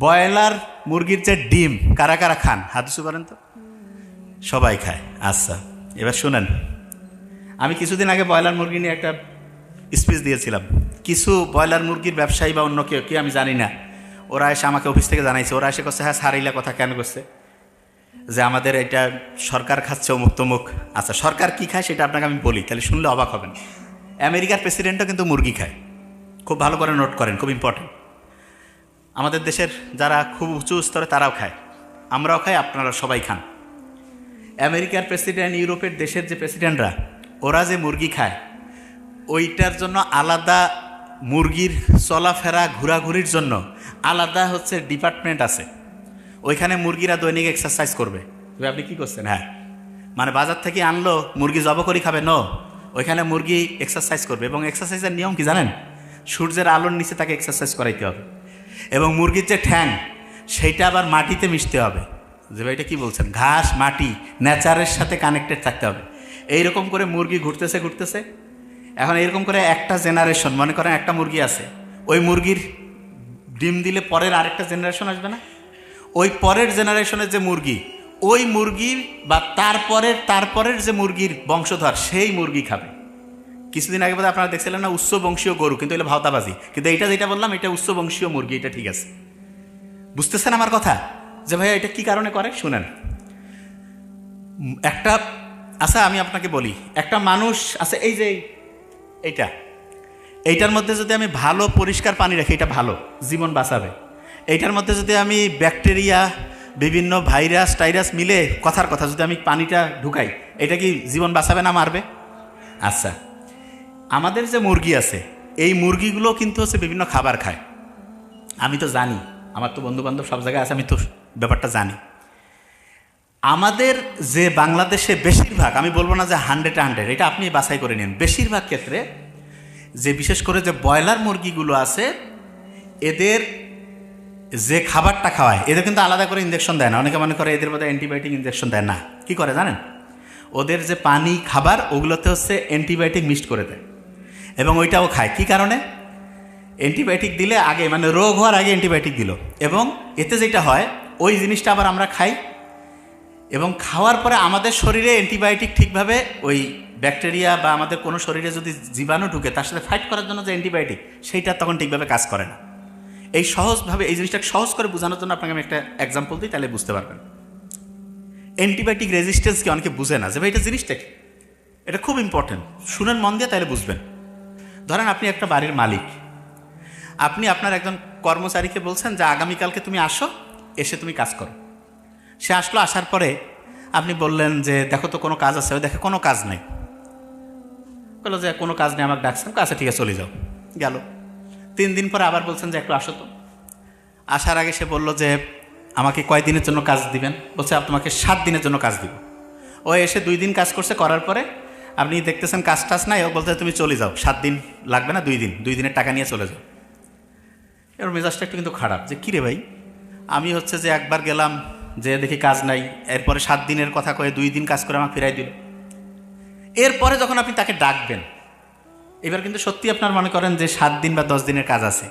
Broiler মুরগির যে ডিম, কারা কারা খান? হাত উঁচু করেন তো? সবাই খায়। আচ্ছা এবার শুনেন। আমি কিছুদিন আগে ব্রয়লার মুরগি নিয়ে একটা স্পিচ দিয়েছিলাম। কিছু ব্রয়লার মুরগির ব্যবসায়ী বা অন্য কেউ, কি আমি জানি না, ওরা এসে আমাকে অফিস থেকে জানাইছে। ওরা এসে করছে হ্যাঁ সারিলা কথা কেন করছে যে আমাদের এটা সরকার খাচ্ছে অমুক তমুক। আচ্ছা সরকার কি খায় সেটা আপনাকে আমি বলি, তাহলে শুনলে অবাক হবেন। আমেরিকার প্রেসিডেন্টও কিন্তু মুরগি খায়। খুব ভালো করে নোট করেন, খুব ইম্পর্টেন্ট আমাদের দেশের যারা খুব উঁচু স্তরে তারাও খায়। আমরাও খাই আপনারা সবাই খান। আমেরিকার প্রেসিডেন্ট, ইউরোপের দেশের যে প্রেসিডেন্টরা, ওরা যে মুরগি খায়, ওইটার জন্য আলাদা মুরগির চলাফেরা, ঘোরাঘুরির জন্য আলাদা হচ্ছে ডিপার্টমেন্ট আছে। ওইখানে মুরগিরা দৈনিক এক্সারসাইজ করবে। তবে আপনি কি করছেন? হ্যাঁ। মানে বাজার থেকে আনলো, মুরগি জব করি খাবে? ন ওইখানে মুরগি এক্সারসাইজ করবে এবং এক্সারসাইজের নিয়ম কি জানেন? সূর্যের আলোর নিচে তাকে এক্সারসাইজ করাইতে হবে। এবং মুরগির যে ঠ্যাং, সেইটা আবার মাটিতে মিশতে হবে। যে ভাই এটা কী বলছেন? ঘাস, মাটি, নেচারের সাথে কানেক্টেড থাকতে হবে। এইরকম করে মুরগি ঘুরতেছে ঘুরতেছে। এখন এরকম করে একটা জেনারেশন মনে করেন একটা মুরগি আছে, ওই মুরগির ডিম দিলে পরের আরেকটা জেনারেশন আসবে না? ওই পরের জেনারেশনের যে মুরগি, ওই মুরগির বা তারপরের তারপরের যে মুরগির বংশধর, সেই মুরগি খাবে। কিছুদিন আগে বোধহয় আপনারা দেখছিলেন না উচ্চ বংশীয় গরু, কিন্তু এগুলো ভাওতাবাজি। কিন্তু এইটা যেটা বললাম, এটা উচ্চ বংশীয় মুরগি, এটা ঠিক আছে। বুঝতেছেন আমার কথা? যে ভাইয়া, এটা কি কারণে করে? শুনেন। একটা আচ্ছা আমি আপনাকে বলি। একটা মানুষ আছে এই যে এইটা। এইটার মধ্যে যদি আমি ভালো পরিষ্কার পানি রাখি, এটা ভালো, জীবন বাঁচাবে। এইটার মধ্যে যদি আমি ব্যাকটেরিয়া, বিভিন্ন ভাইরাস, টাইরাস মিলে কথার কথা, যদি আমি পানিটা ঢুকাই, এটা কি জীবন বাঁচাবে না মারবে? আচ্ছা। আমাদের যে মুরগি আছে, এই মুরগিগুলো কিন্তু হচ্ছে বিভিন্ন খাবার খায়। আমি তো জানি, আমার তো বন্ধু বান্ধব সব জায়গায় আছে, আমি তো ব্যাপারটা জানি। আমাদের যে বাংলাদেশে বেশিরভাগ, আমি বলব না যে হান্ড্রেড হান্ড্রেড এটা আপনি বাছাই করে নিন। বেশিরভাগ ক্ষেত্রে যে বিশেষ করে যে ব্রয়লার মুরগিগুলো আছে, এদের যে খাবারটা খাওয়ায়, এদের কিন্তু আলাদা করে ইঞ্জেকশন দেয় না। অনেকে মনে করে এদের মধ্যে অ্যান্টিবায়োটিক ইঞ্জেকশন দেয় না। কি করে জানেন? ওদের যে পানি খাবার, ওগুলোতে হচ্ছে অ্যান্টিবায়োটিক মিক্সড করে দেয়। এবং ওইটাও খায়। কি কারণে? অ্যান্টিবায়োটিক দিলে আগে মানে রোগ হওয়ার আগে অ্যান্টিবায়োটিক দিল। এবং এতে যেটা হয়, ওই জিনিসটা আবার আমরা খাই। এবং খাওয়ার পরে আমাদের শরীরে অ্যান্টিবায়োটিক ঠিকভাবে ওই ব্যাকটেরিয়া বা আমাদের কোনো শরীরে যদি জীবাণু ঢুকে, তার সাথে ফাইট করার জন্য যে অ্যান্টিবায়োটিক সেইটা তখন ঠিকভাবে কাজ করে না। এই সহজভাবে, এই জিনিসটাকে সহজ করে বোঝানোর জন্য আপনাকে আমি একটা এক্সাম্পল দিই, তাহলে বুঝতে পারবেন। অ্যান্টিবায়োটিক রেজিস্ট্যান্স কি অনেকে বুঝে না, যে ভাই এটা জিনিসটা কি? এটা খুব ইম্পর্টেন্ট শুনেন মন দিয়ে, তাহলে বুঝবেন। ধরেন আপনি একটা বাড়ির মালিক। আপনি আপনার একজন কর্মচারীকে বলছেন যে আগামীকালকে তুমি আসো, এসে তুমি কাজ করো। সে আসলো, আসার পরে আপনি বললেন যে দেখো তো কোনো কাজ আছে ও দেখে কোনো কাজ নেই। বলল যে কোনো কাজ নেই, আমাকে ডাকছেন আচ্ছা ঠিক আছে, চলে যাও। গেল। তিন দিন পরে আবার বলছেন যে একটু আসো তো। আসার আগে সে বলল যে আমাকে কয় দিনের জন্য কাজ দিবেন? বলছে, তোমাকে সাত দিনের জন্য কাজ দিব। ও এসে দুই দিন কাজ করছে, করার পরে আপনি দেখতেছেন কাজ টাজ নাই, ও বলতে তুমি চলে যাও, সাত দিন লাগবে না, দুই দিন, দুই দিনের টাকা নিয়ে চলে যাও। এর মেজাজটা একটু কিন্তু খারাপ, যে কিরে ভাই? আমি হচ্ছে যে একবার গেলাম, যে দেখি কাজ নাই, এরপরে সাত দিনের কথা কয়ে দুই দিন কাজ করে আমাকে ফিরাই দিল। এরপরে যখন আপনি তাকে ডাকবেন, এবার কিন্তু সত্যি আপনার মনে করেন যে সাত দিন বা দশ দিনের কাজ আছে।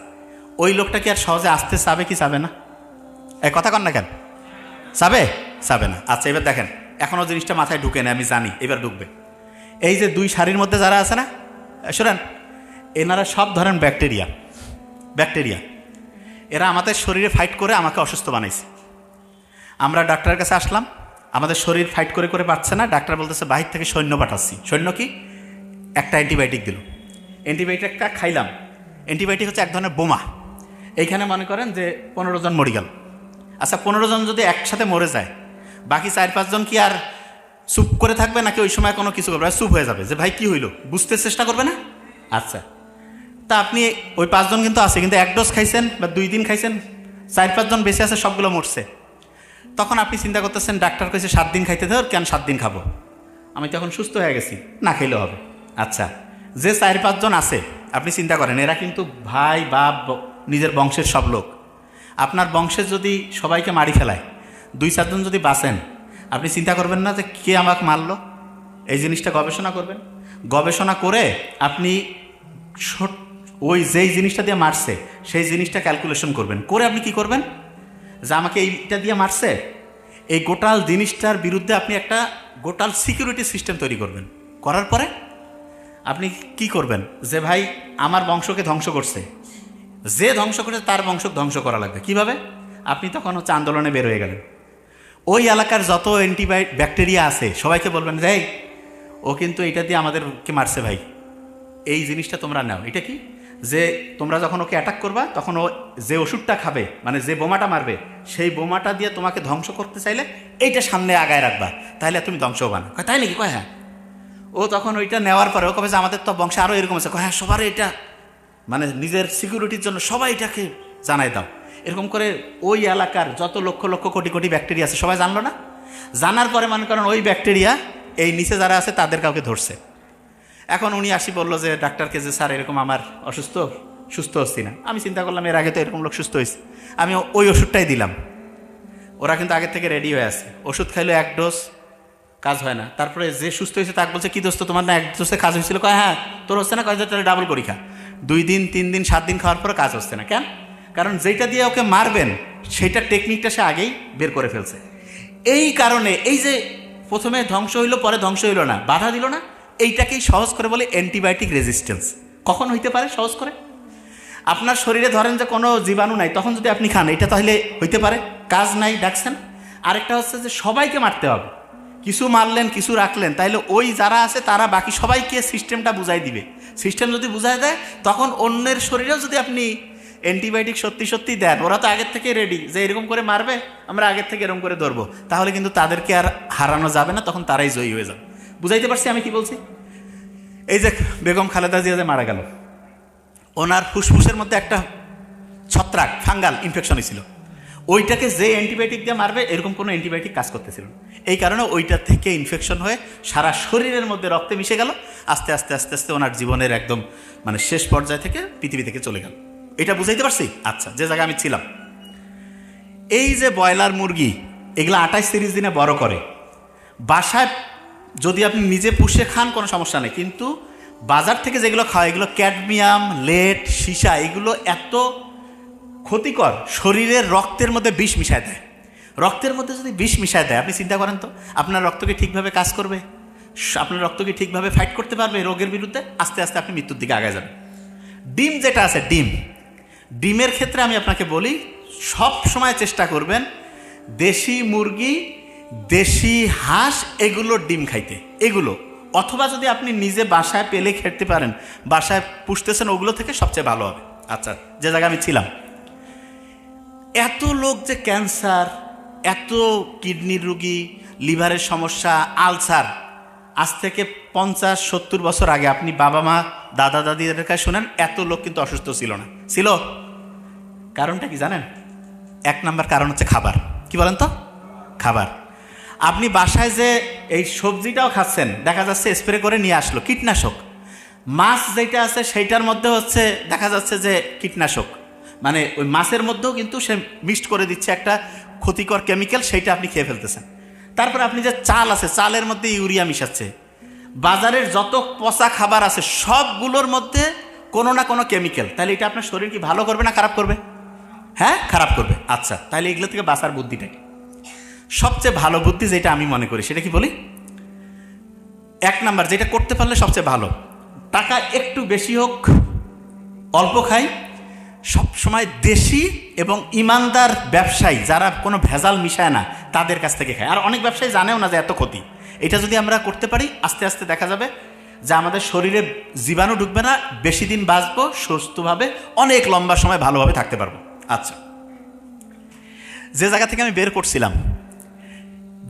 ওই লোকটা কি আর সহজে আসতে চাবে কি চাবে না? এই কথা কন না কেন? চাবে? চাবে না। আচ্ছা এবার দেখেন এখনও জিনিসটা মাথায় ঢুকে না আমি জানি, এবার ঢুকবে। এই যে দুই শাড়ির মধ্যে যারা আছে না শোনেন, এনারা সব ধরেন ব্যাকটেরিয়া ব্যাকটেরিয়া। এরা আমাদের শরীরে ফাইট করে আমাকে অসুস্থ বানাইছে। আমরা ডাক্তারের কাছে আসলাম, আমাদের শরীর ফাইট করে করে পাচ্ছে না, ডাক্তার বলতেছে, বাহির থেকে সৈন্য পাঠাচ্ছি। সৈন্য কি? একটা অ্যান্টিবায়োটিক দিল। অ্যান্টিবায়োটিকটা খাইলাম। অ্যান্টিবায়োটিক হচ্ছে এক ধরনের বোমা। এইখানে মনে করেন যে পনেরো জন মরে গেল। আচ্ছা পনেরো জন যদি একসাথে মরে যায়, বাকি চার পাঁচজন কি আর চুপ করে থাকবে নাকি ওই সময় কোনো কিছু করবে? চুপ হয়ে যাবে। যে ভাই, কি হইল? বুঝতে চেষ্টা করবে না? আচ্ছা। তা আপনি ওই পাঁচজন কিন্তু আছে, কিন্তু এক ডোজ খাইছেন বা দুই দিন খাইছেন, চার পাঁচজন বেশি আছে, সবগুলো মরছে। তখন আপনি চিন্তা করতেছেন, ডাক্তার কইছে সাত দিন খাইতে ধর কেন সাত দিন খাব? আমি তখন সুস্থ হয়ে গেছি, না খাইলেও হবে। আচ্ছা যে চার পাঁচজন আছে, আপনি চিন্তা করেন, এরা কিন্তু ভাই, বাপ নিজের বংশের সব লোক। আপনার বংশের যদি সবাইকে মারি ফেলায়, দুই চারজন যদি বাঁচেন আপনি চিন্তা করবেন না যে কে আমাকে মারলো? এই জিনিসটা গবেষণা করবেন। গবেষণা করে আপনি ওই যেই জিনিসটা দিয়ে মারছে, সেই জিনিসটা ক্যালকুলেশন করবেন। করে আপনি কি করবেন? যে আমাকে এইটা দিয়ে মারছে। এই গোটাল জিনিসটার বিরুদ্ধে আপনি একটা গোটাল সিকিউরিটি সিস্টেম তৈরি করবেন। করার পরে আপনি কি করবেন? যে ভাই, আমার বংশকে ধ্বংস করছে। যে ধ্বংস করেছে, তার বংশ ধ্বংস করা লাগবে। কীভাবে? আপনি তখন হচ্ছে আন্দোলনে বের হয়ে গেলেন। ওই এলাকার যত অ্যান্টিবায়ো ব্যাকটেরিয়া আছে সবাইকে বলবেন যে "এই, ও কিন্তু এটা দিয়ে আমাদেরকে মারছে ভাই। এই জিনিসটা তোমরা নাও। এটা কি? যে তোমরা যখন ওকে অ্যাটাক করবা তখন ও যে ওষুধটা খাবে মানে যে বোমাটা মারবে সেই বোমাটা দিয়ে তোমাকে ধ্বংস করতে চাইলে এইটা সামনে আগায় রাখবা। তাহলে তুমি ধ্বংস হবা না তাই নাকি? কয় হ্যাঁ। ও তখন ওইটা নেওয়ার পরে ও কবে যে আমাদের তো বংশে আরও এরকম আছে। কয়, হ্যাঁ সবার এটা মানে নিজের সিকিউরিটির জন্য সবাই এটাকে জানাই দাও। এরকম করে ওই এলাকার যত লক্ষ লক্ষ কোটি কোটি ব্যাকটেরিয়া আছে, সবাই জানলো না? জানার পরে মনে করেন ওই ব্যাকটেরিয়া এই নিচে যারা আছে তাদের কাউকে ধরছে। এখন উনি আসি বলল যে, ডাক্তারকে যে স্যার এরকম আমার অসুস্থ, সুস্থ হচ্ছি না। আমি চিন্তা করলাম, এর আগে তো এরকম লোক সুস্থ হয়েছে আমি ওই ওষুধটাই দিলাম। ওরা কিন্তু আগের থেকে রেডি হয়ে আছে। ওষুধ খাইলো এক ডোজ কাজ হয় না। তারপরে যে সুস্থ হয়েছে তাকে বলছে, কি দোস্ত, তোমার না এক ডোজে কাজ হয়েছিল কয় হ্যাঁ তোর হচ্ছে না? কয় তাহলে ডাবল করি খা। দুই দিন, তিন দিন, সাত দিন খাওয়ার পরে কাজ হচ্ছে না। কেন? কারণ যেটা দিয়ে ওকে মারবেন, সেইটা টেকনিকটা সে আগেই বের করে ফেলছে। এই কারণে, এই যে প্রথমে ধ্বংস হইল, পরে ধ্বংস হইল না, বাধা দিল না, এইটাকেই সহজ করে বলে অ্যান্টিবায়োটিক রেজিস্ট্যান্স। কখন হইতে পারে সহজ করে? আপনার শরীরে ধরেন যে কোনো জীবাণু নাই, তখন যদি আপনি খান, এটা তাহলে হইতে পারে, কাজ নাই ডাকছেন আরেকটা হচ্ছে যে সবাইকে মারতে হবে। কিছু মারলেন, কিছু রাখলেন, তাইলে ওই যারা আছে, তারা বাকি সবাইকে সিস্টেমটা বুঝাই দিবে। সিস্টেম যদি বুঝাই দেয়, তখন অন্যের শরীরেও যদি আপনি অ্যান্টিবায়োটিক সত্যি সত্যি দেন। ওরা তো আগের থেকে রেডি যে এরকম করে মারবে, আমরা আগের থেকে এরকম করে ধরবো। তাহলে কিন্তু তাদেরকে আর হারানো যাবে না, তখন তারাই জয়ী হয়ে যাবে। বুঝাইতে পারছি আমি কি বলছি? এই যে বেগম খালেদা জিয়া যে মারা গেল, ওনার ফুসফুসের মধ্যে একটা ছত্রাক, ফাঙ্গাল ইনফেকশন হয়েছিল ওইটাকে যে অ্যান্টিবায়োটিক দিয়ে মারবে, এরকম কোনো অ্যান্টিবায়োটিক কাজ করতেছিল না। এই কারণে ওইটা থেকে ইনফেকশন হয়ে সারা শরীরের মধ্যে রক্তে মিশে গেল, আস্তে আস্তে আস্তে আস্তে ওনার জীবনের একদম মানে শেষ পর্যায় থেকে পৃথিবী থেকে চলে গেল। এটা বুঝাইতে পারছি? আচ্ছা যে জায়গায় আমি ছিলাম। এই যে ব্রয়লার মুরগি, এগুলো আঠাশ তিরিশ দিনে বড় করে। বাসায় যদি আপনি নিজে পুষে খান, কোনো সমস্যা নেই। কিন্তু বাজার থেকে যেগুলো খাওয়া এগুলো ক্যাডমিয়াম, লেট, সীসা, এগুলো এত ক্ষতিকর শরীরের রক্তের মধ্যে বিষ মিশায় দেয়। রক্তের মধ্যে যদি বিষ মিশায় দেয়, আপনি চিন্তা করেন তো, আপনার রক্তকে ঠিকভাবে কাজ করবে? আপনার রক্তকে ঠিকভাবে ফাইট করতে পারবে রোগের বিরুদ্ধে? আস্তে আস্তে আপনি মৃত্যুর দিকে আগে যাবেন। ডিম যেটা আছে, ডিম। ডিমের ক্ষেত্রে আমি আপনাকে বলি, সব সময় চেষ্টা করবেন দেশি মুরগি, দেশি হাঁস এগুলোর ডিম খাইতে। এগুলো। অথবা যদি আপনি নিজে বাসায় পেলে খেতে পারেন, বাসায় পুষতেছেন, ওগুলো থেকে সবচেয়ে ভালো হবে। আচ্ছা যে জায়গায় আমি ছিলাম। এত লোক যে ক্যান্সার, এত কিডনির রুগী, লিভারের সমস্যা, আলসার, আজ থেকে পঞ্চাশ, সত্তর বছর আগে আপনি বাবা মা, দাদা দাদিদের কাছে শোনেন, এত লোক কিন্তু অসুস্থ ছিল না। ছিল? কারণটা কি জানেন? এক নাম্বার কারণ হচ্ছে খাবার। কি বলেন তো? খাবার। আপনি বাসায় যে এই সবজিটাও খাচ্ছেন, দেখা যাচ্ছে স্প্রে করে নিয়ে আসলো, কীটনাশক। মাছ যেটা আছে সেইটার মধ্যে হচ্ছে দেখা যাচ্ছে যে কীটনাশক। মানে ওই মাছের মধ্যেও কিন্তু সে মিক্সড করে দিচ্ছে একটা ক্ষতিকর কেমিক্যাল সেইটা আপনি খেয়ে ফেলতেছেন। তারপর আপনি যে চাল আছে, চালের মধ্যে ইউরিয়া মিশাচ্ছে। বাজারের যত পচা খাবার আছে, সবগুলোর মধ্যে কোনো না কোনো কেমিক্যাল তাহলে এটা আপনার শরীর কি ভালো করবে না খারাপ করবে? হ্যাঁ? খারাপ করবে। আচ্ছা তাহলে এগুলো থেকে বাঁচার বুদ্ধিটা কি? সবচেয়ে ভালো বুদ্ধি যেটা আমি মনে করি, সেটা কি বলি? এক নাম্বার, যেটা করতে পারলে সবচেয়ে ভালো। টাকা একটু বেশি হোক, অল্প খাই। সব সময় দেশি এবং ইমানদার ব্যবসায়ী, যারা কোনো ভেজাল মিশায় না, তাদের কাছ থেকে খায়। আর অনেক ব্যবসায়ী জানেও না যে এত ক্ষতি। এটা যদি আমরা করতে পারি, আস্তে আস্তে দেখা যাবে যে আমাদের শরীরে জীবাণু ঢুকবে না, বেশি দিন বাঁচবো, সুস্থভাবে, অনেক লম্বা সময় ভালোভাবে থাকতে পারব। আচ্ছা। যে জায়গা থেকে আমি বের করছিলাম,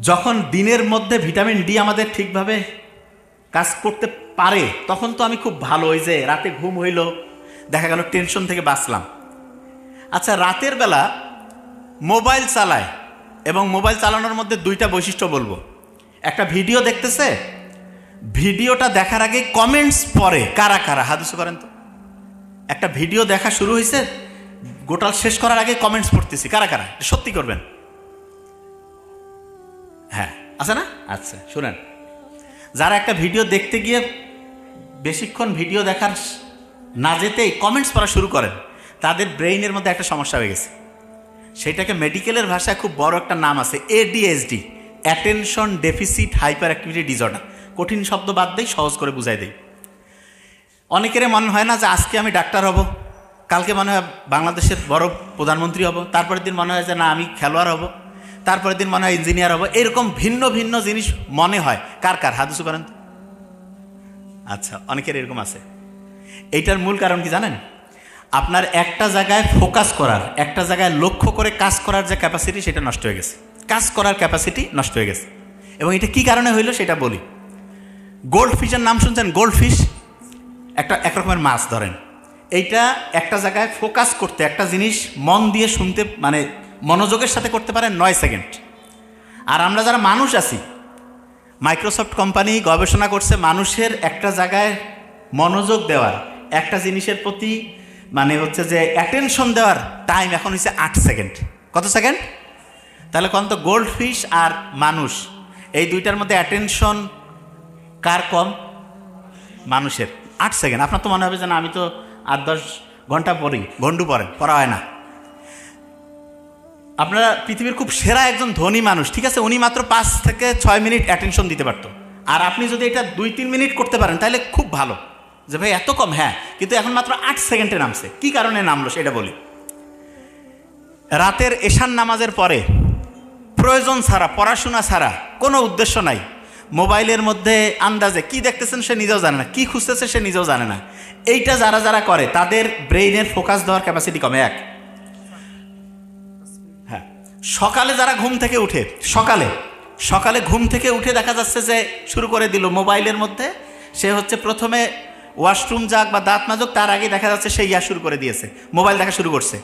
যখন দিনের মধ্যে ভিটামিন ডি আমাদের ঠিকভাবে কাজ করতে পারে, তখন তো আমি খুব ভালো, ওই যে রাতে ঘুম হইল, দেখা গেল টেনশন থেকে বাঁচলাম। আচ্ছা রাতের বেলা মোবাইল চালায়, এবং মোবাইল চালানোর মধ্যে দুইটা বৈশিষ্ট্য বলব। একটা ভিডিও দেখতেছে, ভিডিওটা দেখার আগে কমেন্টস পরে কারা কারা, হাদিস করেন তো। একটা ভিডিও দেখা শুরু হয়েছে গোটাল শেষ করার আগে কমেন্টস পড়তেছি। কারা কারা? সত্যি করবেন? হ্যাঁ আছে না? আচ্ছা শুনেন। যারা একটা ভিডিও দেখতে গিয়ে বেশিক্ষণ ভিডিও দেখার না যেতেই কমেন্টস পড়া শুরু করেন তাদের ব্রেইনের মধ্যে একটা সমস্যা হয়ে গেছে। সেটাকে মেডিকেলের ভাষায় খুব বড় একটা নাম আছে ADSD attention deficit hyper activity disorder কঠিন শব্দ বাদ দেই সহজ করে বুঝাই দেই। অনেকের মনে হয় না যে আজকে আমি ডাক্তার হব। কালকে মনে হয় বাংলাদেশের বড় প্রধানমন্ত্রী হব, তারপরের দিন মনে হয় যে না, আমি খেলোয়াড় হব, তারপরের দিন মনে হয় ইঞ্জিনিয়ার হব, এরকম ভিন্ন ভিন্ন জিনিস মনে হয়। কার কার? হাদুসু করেন? আচ্ছা অনেকের এরকম আছে। এইটার মূল কারণ কি জানেন? আপনার একটা জায়গায় ফোকাস করার, একটা জায়গায় লক্ষ্য করে কাজ করার যে ক্যাপাসিটি সেটা নষ্ট হয়ে গেছে। কাজ করার ক্যাপাসিটি নষ্ট হয়ে গেছে। এবং এটা কি কারণে হইল সেটা বলি। গোল্ড ফিশের নাম শুনছেন? গোল্ড ফিশ একটা, এক রকমের মাছ ধরেন। এইটা একটা জায়গায় ফোকাস করতে, একটা জিনিস মন দিয়ে শুনতে মানে মনোযোগের সাথে করতে পারে নয় সেকেন্ড। আর আমরা যারা মানুষ আছি, মাইক্রোসফট কোম্পানি গবেষণা করছে মানুষের একটা জায়গায় মনোযোগ দেওয়ার, একটা জিনিসের প্রতি মানে হচ্ছে যে অ্যাটেনশন দেওয়ার টাইম এখন হচ্ছে আট সেকেন্ড। কত সেকেন্ড? তাহলে কোন তো গোল্ড ফিশ আর মানুষ, এই দুইটার মধ্যে অ্যাটেনশন কার কম? মানুষের। আট সেকেন্ড। আপনার তো মনে হবে যে না, আমি তো আট দশ ঘণ্টা পড়ি ঘন্টু পড়েন পড়া হয় না। আপনারা পৃথিবীর খুব সেরা একজন ধনী মানুষ ঠিক আছে? উনি মাত্র পাঁচ থেকে ছয় মিনিট অ্যাটেনশন দিতে পারতো। আর আপনি যদি এটা দুই তিন মিনিট করতে পারেন তাহলে খুব ভালো। যে ভাই এত কম? হ্যাঁ কিন্তু এখন মাত্র আট সেকেন্ডে নামছে। কি কারণে নামলো সেটা বলি। রাতের এশান নামাজের পরে প্রয়োজন ছাড়া পড়াশোনা ছাড়া কোনো উদ্দেশ্য নাই। মোবাইলের মধ্যে আন্দাজে, কি দেখতেছেন সে নিজেও জানে না, কি খুঁজতেছে সে নিজেও জানে না। এইটা যারা যারা করে, তাদের ব্রেইনের ফোকাস দেওয়ার ক্যাপাসিটি কমে এক। হ্যাঁ সকালে যারা ঘুম থেকে উঠে, সকালে সকালে ঘুম থেকে উঠে দেখা যাচ্ছে যে শুরু করে দিল মোবাইলের মধ্যে, সে হচ্ছে প্রথমে ওয়াশরুম যাক বা দাঁত মাজুক, তার আগে দেখা যাচ্ছে সে ইয়া শুরু করে দিয়েছে, মোবাইল দেখা শুরু করছে।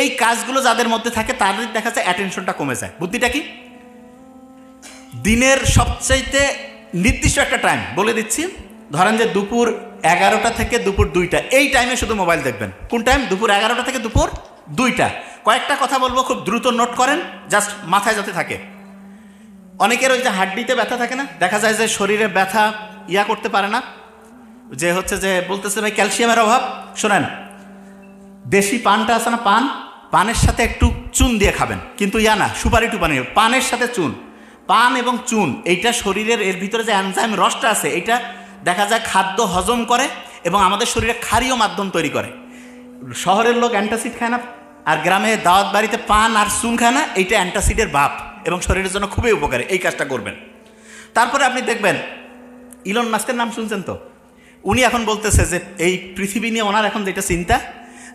এই কাজগুলো যাদের মধ্যে থাকে, তাদের দেখা যাচ্ছে অ্যাটেনশনটা কমে যায়। বুদ্ধিটা কি? দিনের সবচাইতে নির্দিষ্ট একটা টাইম বলে দিচ্ছি। ধরেন যে দুপুর এগারোটা থেকে দুপুর দুইটা, এই টাইমে শুধু মোবাইল দেখবেন। কোন টাইম দুপুর এগারোটা থেকে দুপুর দুইটা। কয়েকটা কথা বলব, খুব দ্রুত নোট করেন জাস্ট মাথায় যাতে থাকে। অনেকের ওই যে হাড্ডিতে ব্যথা থাকে না? দেখা যায় যে শরীরে ব্যথা ইয়া করতে পারে না। যে হচ্ছে যে বলতেছে ভাই ক্যালসিয়ামের অভাব। শোনেন, দেশি পানটা আছে না, পান? পানের সাথে একটু চুন দিয়ে খাবেন। কিন্তু ইয়া না, সুপারি টুপানি, পানের সাথে চুন। পান এবং চুন, এইটা শরীরের, এর ভিতরে যে অ্যানজাইম রসটা আছে এটা দেখা যায় খাদ্য হজম করে এবং আমাদের শরীরে ক্ষারীয় মাধ্যম তৈরি করে। শহরের লোক অ্যান্টাসিড খায় না, আর গ্রামে দাওয়াত বাড়িতে পান আর চুন খায় না, এইটা অ্যান্টাসিডের বাপ এবং শরীরের জন্য খুবই উপকারী, এই কাজটা করবেন। তারপরে আপনি দেখবেন ইলন মাস্কের নাম শুনছেন তো? উনি এখন বলতেছে যে, এই পৃথিবী নিয়ে ওনার এখন যেটা চিন্তা,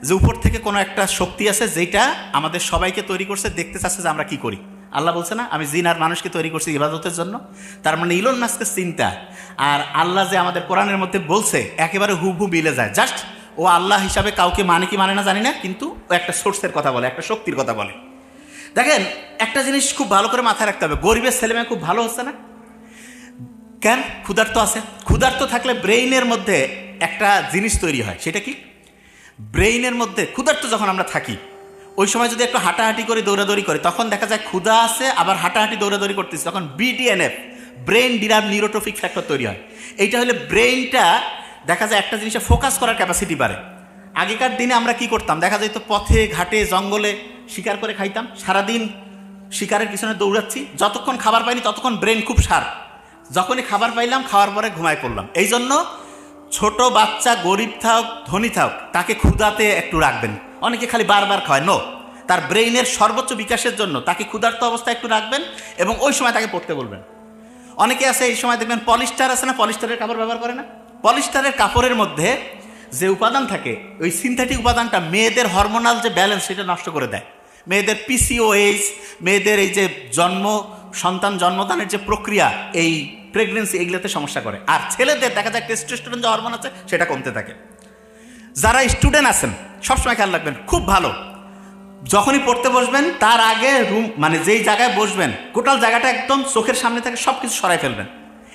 যে উপর থেকে কোনো একটা শক্তি আছে যেটা আমাদের সবাইকে তৈরি করছে, দেখতে চাচ্ছে যে আমরা কি করি। আল্লাহ বলছে না, আমি জিন আর মানুষকে তৈরি করছি ইবাদতের জন্য। তার মানে ইলন মাস্কের চিন্তা। আর আল্লাহ যে আমাদের কোরআনের মধ্যে বলছে, একেবারে হুবহু মিলে যায়। জাস্ট ও আল্লাহ হিসাবে কাউকে মানে কি মানে না জানি না, কিন্তু ও একটা সোর্সের কথা বলে, একটা শক্তির কথা বলে। দেখেন, একটা জিনিস খুব ভালো করে মাথায় রাখতে হবে। গরিবের ছেলেমেয়ে খুব ভালো হচ্ছে না? কেন? ক্ষুধার্ত আছে। ক্ষুধার্ত থাকলে ব্রেইনের মধ্যে একটা জিনিস তৈরি হয়। সেটা কি? ব্রেইনের মধ্যে, ক্ষুধার্ত যখন আমরা থাকি ওই সময় যদি একটু হাঁটাহাঁটি করে দৌড়াদৌড়ি করে, তখন দেখা যায় ক্ষুধা আছে, আবার হাঁটাহাঁটি দৌড়াদৌড়ি করতেছি। তখন BDNF brain derived neurotrophic factor তৈরি হয়। এইটা হলে ব্রেইনটা দেখা যায় একটা জিনিসে ফোকাস করার ক্যাপাসিটি বাড়ে। আগেকার দিনে আমরা কি করতাম? দেখা যায় তো পথে, ঘাটে, জঙ্গলে শিকার করে খাইতাম। সারাদিন শিকারের পিছনে দৌড়াচ্ছি। যতক্ষণ খাবার পাইনি, ততক্ষণ ব্রেন খুব সার। যখনই খাবার পাইলাম, খাওয়ার পরে ঘুমায় পড়লাম। এই জন্য ছোট বাচ্চা গরিব থাক, ধনী থাক, তাকে ক্ষুধাতে একটু রাখবেন। অনেকে খালি বারবার খায় নো তার ব্রেইনের সর্বোচ্চ বিকাশের জন্য তাকে ক্ষুধার্ত অবস্থায় একটু রাখবেন এবং ওই সময় তাকে পড়তে বলবেন। অনেকে আছে, এই সময় দেখবেন পলিস্টার আছে না, পলিস্টারের কাপড় ব্যবহার করে না? পলিস্টারের কাপড়ের মধ্যে যে উপাদান থাকে, ওই সিনথেটিক উপাদানটা মেয়েদের হরমোনাল যে ব্যালেন্স সেটা নষ্ট করে দেয়। মেয়েদের পিসিওএইচ মেয়েদের এই যে জন্ম, সন্তান জন্মদানের যে প্রক্রিয়া, এই প্রেগনেন্সি এগুলোতে সমস্যা করে। আর ছেলেদের দেখা যায় টেস্টোস্টেরন যে হরমোন আছে, সেটা কমতে থাকে। যারা স্টুডেন্ট আছেন সবসময় খেয়াল রাখবেন, খুব ভালো। যখনই পড়তে বসবেন, তার আগে রুম মানে যেই জায়গায় বসবেন, টোটাল জায়গাটা একদম চোখের সামনে থেকে সব কিছু সরাই ফেলবেন।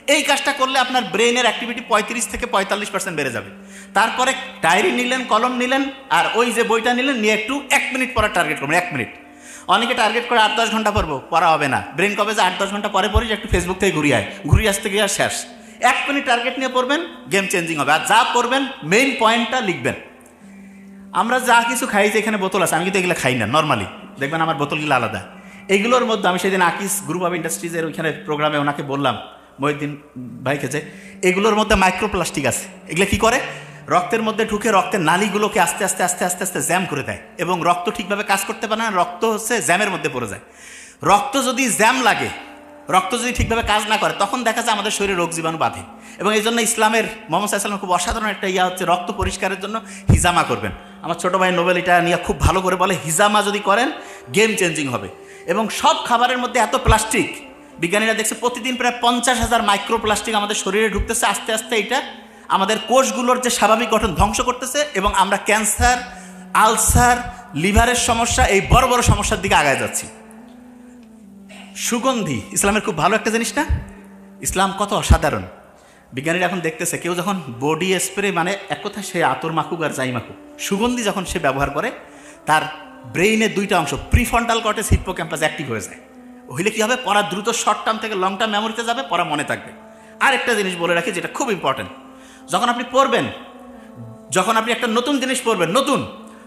এই কাজটা করলে আপনার ব্রেনের অ্যাক্টিভিটি পঁয়ত্রিশ থেকে পঁয়তাল্লিশ পার্সেন্ট বেড়ে যাবে। তারপরে ডায়েরি নিলেন, কলম নিলেন, আর ওই যে বইটা নিলেন, নিয়ে একটু এক মিনিট পরে টার্গেট করবেন, এক মিনিট। অনেকে টার্গেট করে আট, দশ ঘণ্টা পড়ব, পড়া হবে না। ব্রেন কবে যে আট, দশ ঘণ্টা পরে পড়ি একটু ফেসবুক থেকে ঘুরিয়ে আয়। ঘুরিয়ে আসতে গিয়ে আর শেষ। এক মিনিট টার্গেট নিয়ে পড়বেন গেম চেঞ্জিং হবে। আর যা পড়বেন মেইন পয়েন্টটা লিখবেন। আমরা যা কিছু খাই যে এখানে বোতল আছে, আমি কিন্তু এগুলো খাই না নর্মালি দেখবেন আমার বোতলগুলো আলাদা। এইগুলোর মধ্যে আমি সেদিন আকিস গ্রুপ অফ ইন্ডাস্ট্রিজের ওইখানে প্রোগ্রামে ওনাকে বললাম, মহিউদ্দিন ভাইকে যে, এগুলোর মধ্যে মাইক্রোপ্লাস্টিক আছে। এগুলো কি করে? রক্তের মধ্যে ঢুকে রক্তের নালিগুলোকে আস্তে আস্তে আস্তে আস্তে আস্তে জ্যাম করে দেয় এবং রক্ত ঠিকভাবে কাজ করতে পারে না, রক্ত হচ্ছে জ্যামের মধ্যে পড়ে যায়। রক্ত যদি জ্যাম লাগে রক্ত যদি ঠিকভাবে কাজ না করে, তখন দেখা যায় আমাদের শরীরে রোগ জীবাণু বাঁধে। এবং এই জন্য ইসলামের মোহাম্মদ সাল্লাম খুব অসাধারণ একটা ইয়া হচ্ছে রক্ত পরিষ্কারের জন্য হিজামা করবেন। আমার ছোট ভাই নোবেল এটা নিয়ে খুব ভালো করে বলে, হিজামা যদি করেন গেম চেঞ্জিং হবে। এবং সব খাবারের মধ্যে এত প্লাস্টিক বিজ্ঞানীরা দেখছে প্রতিদিন প্রায় পঞ্চাশ হাজার মাইক্রো প্লাস্টিক আমাদের শরীরে ঢুকতেছে, আস্তে আস্তে এটা আমাদের কোষগুলোর যে স্বাভাবিক গঠন ধ্বংস করতেছে এবং আমরা ক্যান্সার আলসার লিভারের সমস্যা, এই বড় বড় সমস্যার দিকে আগায় যাচ্ছি। সুগন্ধি, ইসলামের খুব ভালো একটা জিনিস না? ইসলাম কত অসাধারণ। বিজ্ঞানীরা এখন দেখতেছে, কেউ যখন বডি স্প্রে মানে এক কথা সে আতর মাখুক আর যাই মাখুক, সুগন্ধি যখন সে ব্যবহার করে, তার ব্রেইনের দুইটা অংশ prefrontal cortex hippocampus active হয়ে যায়। হইলে কী হবে? পড়া দ্রুত শর্ট টার্ম থেকে লং টার্ম মেমোরিতে যাবে, পড়া মনে থাকবে। আর একটা জিনিস বলে রাখি যেটা খুব ইম্পর্টেন্ট যখন আপনি পড়বেন, যখন আপনি একটা নতুন জিনিস পড়বেন, নতুন,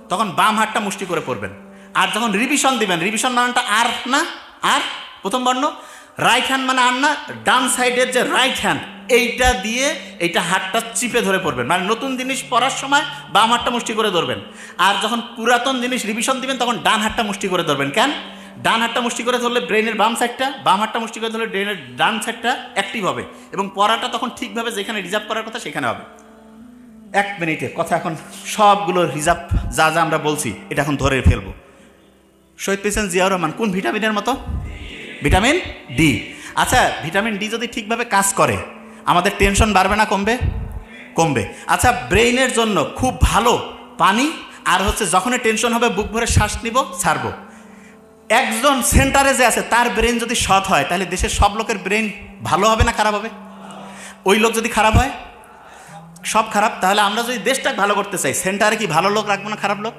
তখন বাম হাতটা মুষ্টি করে পড়বেন। আর যখন রিভিশন দিবেন রিভিশন মানেটা আর না, আর প্রথম বর্ণ রাইট হ্যান্ড মানে আর না ডান সাইডের যে রাইট হ্যান্ড এইটা দিয়ে এইটা হাতটা চিপে ধরে পড়বেন। মানে নতুন জিনিস পড়ার সময় বাম হাতটা মুষ্টি করে ধরবেন। আর যখন পুরাতন জিনিস রিভিশন দিবেন, তখন ডান হাতটা মুষ্টি করে ধরবেন। কেন? ডান হাতটা মুষ্টি করে ধরলে ব্রেনের বাম সাইডটা বাম হাতটা মুষ্টি করে ধরলে ব্রেনের ডান সাইডটা অ্যাক্টিভ হবে। এবং পড়াটা তখন ঠিকভাবে যেখানে রিজার্ভ করার কথা সেখানে হবে। এক মিনিটে, কথা এখন সবগুলো রিজার্ভ যা যা আমরা বলছি, এটা এখন ধরে ফেলব। শহীদ পেয়েছেন জিয়াউর রহমান, কোন ভিটামিনের মতো? ভিটামিন ডি আচ্ছা ভিটামিন ডি যদি ঠিকভাবে কাজ করে, আমাদের টেনশন বাড়বে না, কমবে? কমবে। আচ্ছা ব্রেইনের জন্য খুব ভালো পানি, আর হচ্ছে যখনই টেনশন হবে, বুক ভরে শ্বাস নিব, ছাড়বো। একজন সেন্টারে যে আছে, তার ব্রেন যদি সৎ হয়, তাহলে দেশের সব লোকের ব্রেন ভালো হবে না, খারাপ হবে? ওই লোক যদি খারাপ হয়, সব খারাপ, তাহলে আমরা যদি দেশটা ভালো করতে চাই সেন্টারে কি ভালো লোক রাখব না, খারাপ লোক?